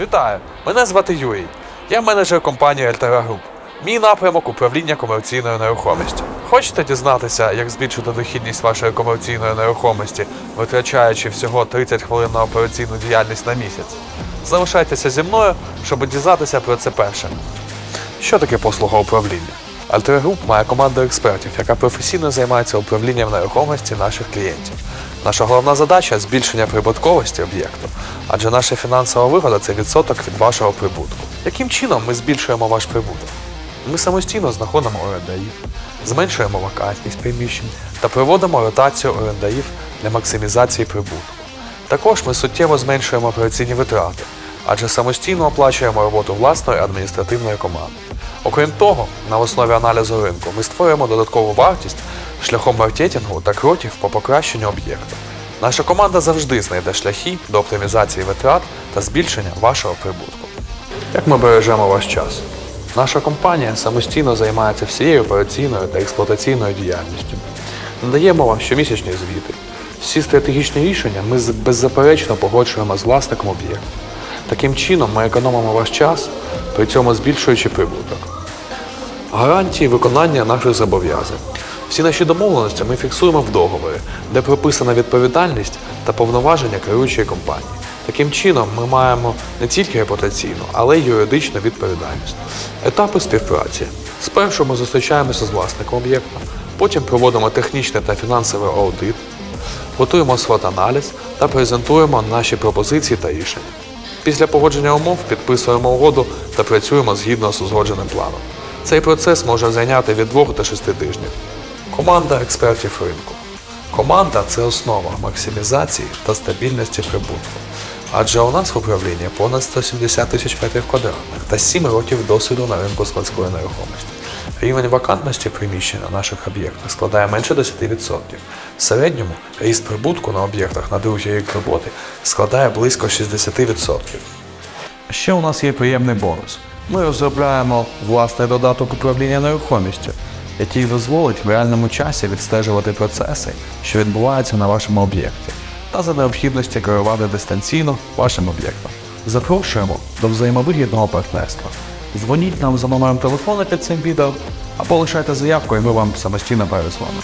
Вітаю! Мене звати Юрій. Я менеджер компанії Альтера Груп. Мій напрямок управління комерційною нерухомістю. Хочете дізнатися, як збільшити дохідність вашої комерційної нерухомості, витрачаючи всього 30 хвилин на операційну діяльність на місяць? Залишайтеся зі мною, щоб дізнатися про це перше. Що таке послуга управління? Альтера Груп має команду експертів, яка професійно займається управлінням нерухомості наших клієнтів. Наша головна задача збільшення прибутковості об'єкту, адже наша фінансова вигода це відсоток від вашого прибутку. Яким чином ми збільшуємо ваш прибуток? Ми самостійно знаходимо орендарів, зменшуємо вакантність приміщень та проводимо ротацію орендарів для максимізації прибутку. Також ми суттєво зменшуємо операційні витрати, адже самостійно оплачуємо роботу власної адміністративної команди. Окрім того, на основі аналізу ринку ми створюємо додаткову вартість шляхом маркетингу та кроків по покращенню об'єкту. Наша команда завжди знайде шляхи до оптимізації витрат та збільшення вашого прибутку. Як ми бережемо ваш час? Наша компанія самостійно займається всією операційною та експлуатаційною діяльністю. Надаємо вам щомісячні звіти. Всі стратегічні рішення ми беззаперечно погоджуємо з власником об'єкту. Таким чином ми економимо ваш час, при цьому збільшуючи прибуток. Гарантії виконання наших зобов'язань. Всі наші домовленості ми фіксуємо в договорі, де прописана відповідальність та повноваження керуючої компанії. Таким чином, ми маємо не тільки репутаційну, але й юридичну відповідальність. Етапи співпраці. Спершу ми зустрічаємося з власником об'єкта, потім проводимо технічний та фінансовий аудит, готуємо свот-аналіз та презентуємо наші пропозиції та рішення. Після погодження умов підписуємо угоду та працюємо згідно з узгодженим планом. Цей процес може зайняти від 2 до 6 тижнів. Команда експертів ринку. Команда це основа максимізації та стабільності прибутку. Адже у нас в управлінні понад 170 тисяч метрів квадратних та 7 років досвіду на ринку складської нерухомості. Рівень вакантності приміщень на наших об'єктах складає менше 10%. В середньому ріст прибутку на об'єктах на другий рік роботи складає близько 60%. Ще у нас є приємний бонус. Ми розробляємо власний додаток управління нерухомістю, який дозволить в реальному часі відстежувати процеси, що відбуваються на вашому об'єкті, та за необхідності керувати дистанційно вашим об'єктом. Запрошуємо до взаємовигідного партнерства. Дзвоніть нам за номером телефону під цим відео або лишайте заявку, і ми вам самостійно перезвонимо.